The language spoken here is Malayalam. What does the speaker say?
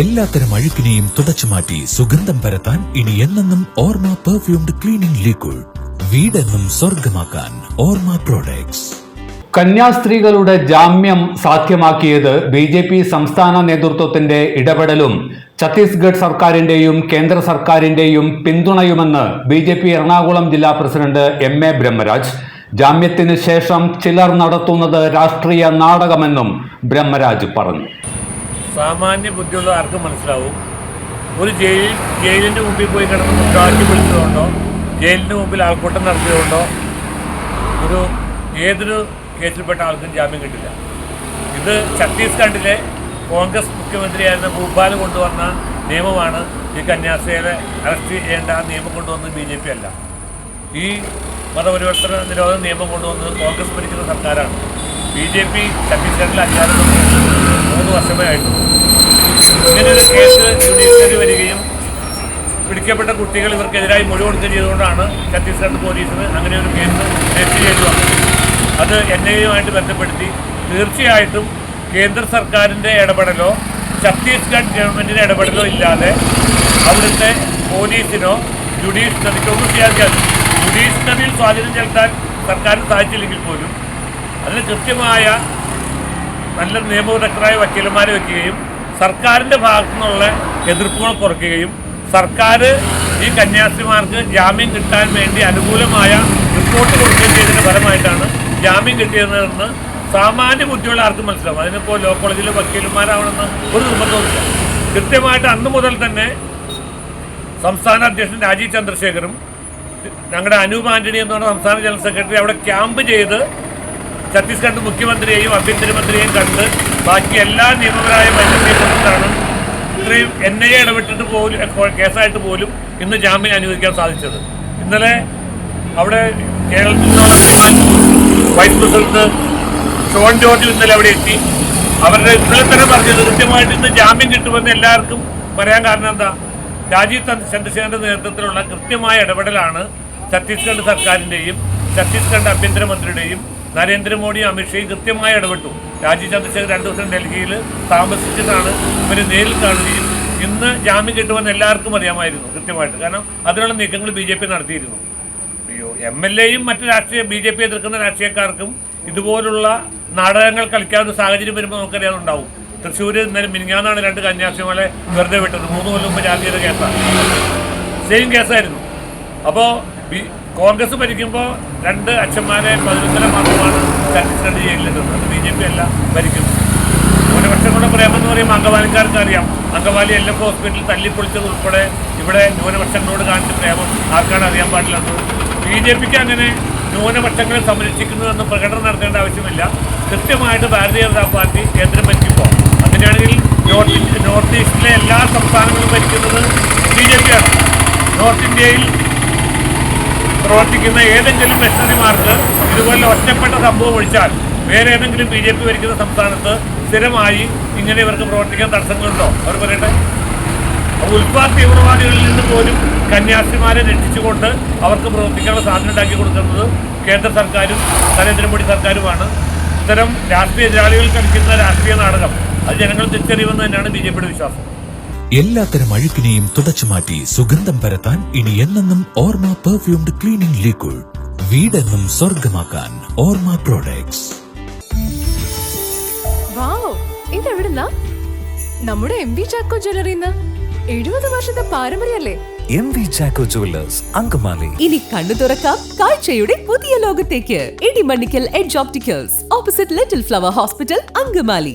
എല്ലാത്തരം അഴുക്കിനെയും തുടച്ചു മാറ്റി സുഗന്ധം പരത്താൻ ഇനി എന്നെന്നും ഓർമ്മ പെർഫ്യൂംഡ് ക്ലീനിംഗ് ലിക്വിഡ് വീടെന്നും സ്വർഗമാക്കാൻ ഓർമ്മ പ്രോഡക്ട്സ് കന്യാസ്ത്രീകളുടെ ജാമ്യം സാധ്യമാക്കിയത് ബി ജെ പി സംസ്ഥാന നേതൃത്വത്തിന്റെ ഇടപെടലും ഛത്തീസ്ഗഡ് സർക്കാരിന്റെയും കേന്ദ്ര സർക്കാരിന്റെയും പിന്തുണയുമെന്ന് ബി ജെ പി എറണാകുളം ജില്ലാ പ്രസിഡന്റ് എം എ ബ്രഹ്മരാജ്. ജാമ്യത്തിന് ശേഷം ചിലർ നടത്തുന്നത് രാഷ്ട്രീയ നാടകമെന്നും ബ്രഹ്മരാജ് പറഞ്ഞു. സാമാന്യ ബുദ്ധിയുള്ള ആർക്കും മനസ്സിലാവും. ഒരു ജയിൽ ജയിലിന്റെ മുമ്പിൽ പോയി കിടന്ന് കാറ്റ് പിടിച്ചതുകൊണ്ടോ ജയിലിന്റെ മുമ്പിൽ ആൾക്കൂട്ടം നടത്തിയതുകൊണ്ടോ ഒരു ഏതൊരു കേസിൽപ്പെട്ട ആൾക്കും ജാമ്യം കിട്ടില്ല. ഇത് ഛത്തീസ്ഗഡിലെ കോൺഗ്രസ് മുഖ്യമന്ത്രിയായിരുന്ന ഭൂപാൽ കൊണ്ടുവന്ന നിയമമാണ് ഈ കന്യാസ്ത്രീയെ അറസ്റ്റ് ചെയ്യേണ്ട ആ നിയമം കൊണ്ടുവന്നത് ബി ജെ പി അല്ല. ഈ മതപരിവർത്തന നിരോധന നിയമം കൊണ്ടുവന്നത് കോൺഗ്രസ് ഭരിക്കുന്ന സർക്കാരാണ്. ബി ജെ പി ഛത്തീസ്ഗഡിൽ അധികാരം മൂന്ന് വർഷമേ ആയിട്ടുള്ളൂ. ഇങ്ങനെ കേസ് ജുഡീഷ്യറി വരികയും പിടിക്കപ്പെട്ട കുട്ടികൾ ഇവർക്കെതിരായി മൊഴി കൊടുക്കുകയും ചെയ്തുകൊണ്ടാണ് ഛത്തീസ്ഗഡ് പോലീസിന് അങ്ങനെ ഒരു കേസ് രജിസ്റ്റർ ചെയ്തു അത് എൻ ഐ എയുമായിട്ട് ബന്ധപ്പെടുത്തി തീർച്ചയായിട്ടും കേന്ദ്ര സർക്കാരിന്റെ ഇടപെടലോ ഛത്തീസ്ഗഡ് ഗവൺമെന്റിന്റെ ഇടപെടലോ ഇല്ലാതെ അവിടുത്തെ പോലീസിനോ ജുഡീഷ്യറിക്കോ ഒന്നും ജുഡീഷ്യറിയിൽ സ്വാധീനം ചെലുത്താൻ സർക്കാരിന് സാധിച്ചില്ലെങ്കിൽ പോലും അതിന് കൃത്യമായ നല്ല നിയമവിദഗ്ധരായ വക്കീലന്മാരെ വയ്ക്കുകയും സർക്കാരിന്റെ ഭാഗത്തു നിന്നുള്ള എതിർപ്പുകൾ കുറയ്ക്കുകയും സർക്കാർ ഈ കന്യാസ്ത്രീമാർക്ക് ജാമ്യം കിട്ടാൻ വേണ്ടി അനുകൂലമായ റിപ്പോർട്ട് കൊടുക്കുകയും ചെയ്തതിന്റെ ഫലമായിട്ടാണ് ജാമ്യം കിട്ടിയതെന്ന് സാമാന്യ ബുദ്ധിയുള്ള ആർക്കും മനസ്സിലാവും. അതിനിപ്പോൾ ലോ കോളേജിലെ വക്കീലന്മാരാവണമെന്ന് ഒരു നിർബന്ധവുമില്ല. കൃത്യമായിട്ട് അന്ന് മുതൽ തന്നെ സംസ്ഥാന അധ്യക്ഷൻ രാജീവ് ചന്ദ്രശേഖറും ഞങ്ങളുടെ അനൂപ് ആന്റണി എന്ന് പറഞ്ഞ സംസ്ഥാന ജനറൽ സെക്രട്ടറി അവിടെ ക്യാമ്പ് ചെയ്ത് ഛത്തീസ്ഗഡ് മുഖ്യമന്ത്രിയെയും ആഭ്യന്തരമന്ത്രിയെയും കണ്ട് ബാക്കി എല്ലാ നിയമപരമായ മനുഷ്യരെയും കൊണ്ടിട്ടാണ് ഇത്രയും എൻ ഐ എ ഇടപെട്ടിട്ട് പോലും കേസായിട്ട് പോലും ഇന്ന് ജാമ്യം അനുവദിക്കാൻ സാധിച്ചത്. ഇന്നലെ അവിടെ കേരളത്തിൽ നിന്നുള്ള വൈസ് പ്രസിഡന്റ് ഷോൺ ജോർജ് ഇന്നലെ അവിടെ എത്തി. അവരുടെ ഇന്നലെ തന്നെ പറഞ്ഞത് കൃത്യമായിട്ട് ഇന്ന് ജാമ്യം കിട്ടുമെന്ന് എല്ലാവർക്കും പറയാൻ കാരണം എന്താ? രാജീവ് ചന്ദ് ചന്ദ്രശേഖരന്റെ നേതൃത്വത്തിലുള്ള കൃത്യമായ ഇടപെടലാണ് ഛത്തീസ്ഗഡ് സർക്കാരിന്റെയും ഛത്തീസ്ഗഡ് ആഭ്യന്തരമന്ത്രിയുടെയും നരേന്ദ്രമോദിയും അമിത്ഷയും കൃത്യമായി ഇടപെട്ടു. രാജീവ് ചന്ദ്രശേഖർ രണ്ടു ദിവസം ഡൽഹിയിൽ താമസിച്ചിട്ടാണ് ഇവർ നേരിൽ കാണുകയും ഇന്ന് ജാമ്യം കിട്ടുമെന്ന് എല്ലാവർക്കും അറിയാമായിരുന്നു കൃത്യമായിട്ട്. കാരണം അതിനുള്ള നീക്കങ്ങൾ ബി ജെ പി നടത്തിയിരുന്നു. എം എൽ എയും മറ്റ് രാഷ്ട്രീയ ബി ജെ പി എതിർക്കുന്ന രാഷ്ട്രീയക്കാർക്കും ഇതുപോലുള്ള നാടകങ്ങൾ കളിക്കാവുന്ന സാഹചര്യം വരുമ്പോൾ നമുക്കറിയാവുണ്ടാവും തൃശ്ശൂർ ഇന്നലെ മിനിങ്ങാന്നാണ് രണ്ട് കന്യാസിമാരെ വെറുതെ വിട്ടത്. മൂന്ന് കൊല്ലം മുമ്പ് ജാതീയത കേസാണ് സെയിം കേസായിരുന്നു അപ്പോൾ കോൺഗ്രസ് ഭരിക്കുമ്പോൾ രണ്ട് അച്ഛന്മാരെ പതിനൊന്നര മാത്രമാണ് ഛത്തീസ്ഗഡ് ജയിലിലിട്ടത് അത് ബി ജെ പി അല്ല ഭരിക്കുന്നത് ന്യൂനപക്ഷങ്ങളുടെ പ്രേമെന്ന് പറയുമ്പോൾ അംഗവാലിക്കാർക്ക് അറിയാം. അംഗവാലി എൽ എം ഹോസ്പിറ്റലിൽ തല്ലിപ്പൊളിച്ചത് ഉൾപ്പെടെ ഇവിടെ ന്യൂനപക്ഷങ്ങളോട് കാണിച്ച പ്രേമം ആർക്കാണ് അറിയാൻ പാടില്ലാത്തത്. ബി ജെ പിക്ക് അങ്ങനെ ന്യൂനപക്ഷങ്ങളെ സംരക്ഷിക്കുന്നതെന്ന് പ്രകടനം നടത്തേണ്ട ആവശ്യമില്ല. കൃത്യമായിട്ട് ഭാരതീയ ജനതാ പാർട്ടി കേന്ദ്രം ഭരിക്കുമ്പോൾ അങ്ങനെയാണെങ്കിൽ നോർത്ത് നോർത്ത് ഈസ്റ്റിലെ എല്ലാ സംസ്ഥാനങ്ങളും ഭരിക്കുന്നത് ബി ജെ പിയാണ് നോർത്ത് ഇന്ത്യയിൽ പ്രവർത്തിക്കുന്ന ഏതെങ്കിലും മിഷണറിമാർക്ക് ഇതുപോലെ ഒറ്റപ്പെട്ട സംഭവം ഒഴിച്ചാൽ വേറെ ഏതെങ്കിലും ബി ജെ പി ഭരിക്കുന്ന സംസ്ഥാനത്ത് സ്ഥിരമായി ഇങ്ങനെ ഇവർക്ക് പ്രവർത്തിക്കാൻ തടസ്സങ്ങളുണ്ടോ? അവർ പറയട്ടെ. ഉൽപാദ തീവ്രവാദികളിൽ നിന്ന് പോലും കന്യാസ്ത്രീമാരെ രക്ഷിച്ചുകൊണ്ട് അവർക്ക് പ്രവർത്തിക്കാനുള്ള സാധനം ഉണ്ടാക്കി കൊടുക്കുന്നത് കേന്ദ്ര സർക്കാരും നരേന്ദ്രമോദി സർക്കാരുമാണ്. ഇത്തരം രാഷ്ട്രീയ എതിരാളികൾ കളിക്കുന്ന രാഷ്ട്രീയ നാടകം അത് ജനങ്ങൾ തിരിച്ചറിയുമെന്ന് തന്നെയാണ് ബി ജെ പിയുടെ വിശ്വാസം. എല്ലാത്തരം അഴുക്കിനെയും തുടച്ചു മാറ്റി സുഗന്ധം പരത്താൻ ഇനി എന്നെന്നും ഓർമ്മ പെർഫ്യൂംഡ് ക്ലീനിംഗ് ലിക്വിഡ് വീടെന്നും സ്വർഗമാക്കാൻ ഓർമ്മ പ്രോഡക്ട്സ് ഇതെവിടുന്നാ? നമ്മുടെ എം വി ചാക്കോ ജ്വല്ലറിന്ന് എഴുപത് വർഷത്തെ പാരമ്പര്യല്ലേ M V Chacko jewellers Angamaly. ഇനി കണ്ണു തുറക്കാം കാഴ്ചയുടെ പുതിയ ലോകത്തേക്ക്. Idimannickal edge opticals opposite little flower hospital Angamaly.